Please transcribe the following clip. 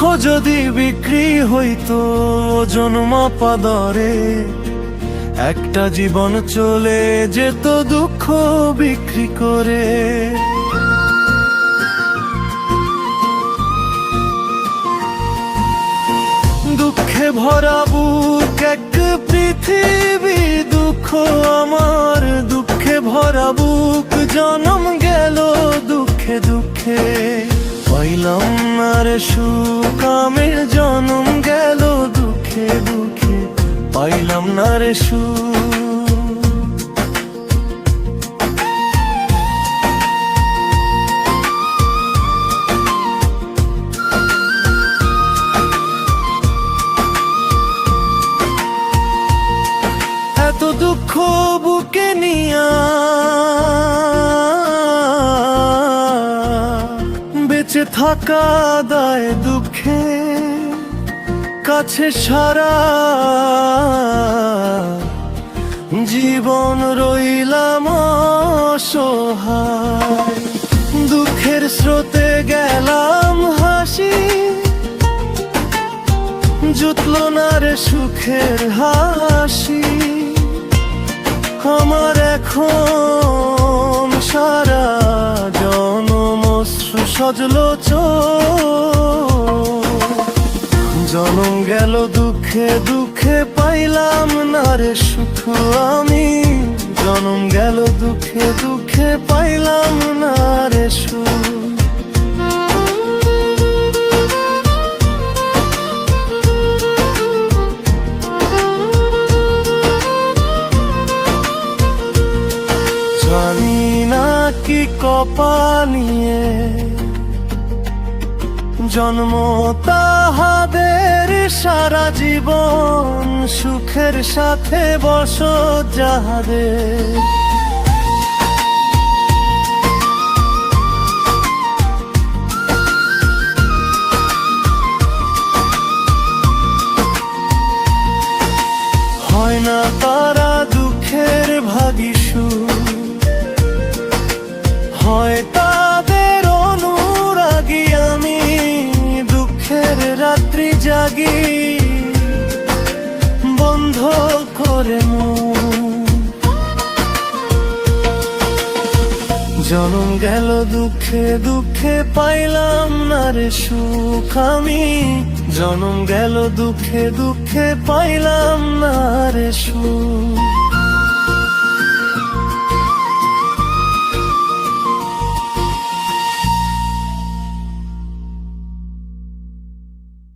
যদি বিক্রি হইতো জন্মাপা দরে, একটা জীবন চলে যেত দুঃখ বিক্রি করে। দুঃখে ভরা বুক, এক পৃথিবী দুঃখ আমার। দুঃখে ভরা বুক, জনম গেল দুঃখে দুঃখে। পাইলাম না রে সুখ জনম গেল দুঃখে দুঃখে। পাইলাম না রে সুখ। এত দুঃখ বুকে নিয়া থাকা দায় দুঃখে, কাছে সারা জীবন রইলাম অসহায়। দুঃখের স্রোতে গেলাম হাসি জুতল না রে সুখের হাসি। আমার এখন সারা সজলো চোখ। জনম গেল দুঃখে দুঃখে পাইলাম না রে সুখ আমি। জনম গেল দুঃখে দুঃখে পাইলাম না রে সুখ। জানি না কি কপালিয়ে জন্ম তাহাদের সারা জীবন সুখের সাথে বস যাহাদের। হয় না তারা দুঃখের ভাগিসু হয় জাগি বন্ধ করে। জনম গেল দুঃখে দুঃখে পাইলাম না রে সুখ আমি জনম গেল দুঃখে দুঃখে পাইলাম না রে সুখ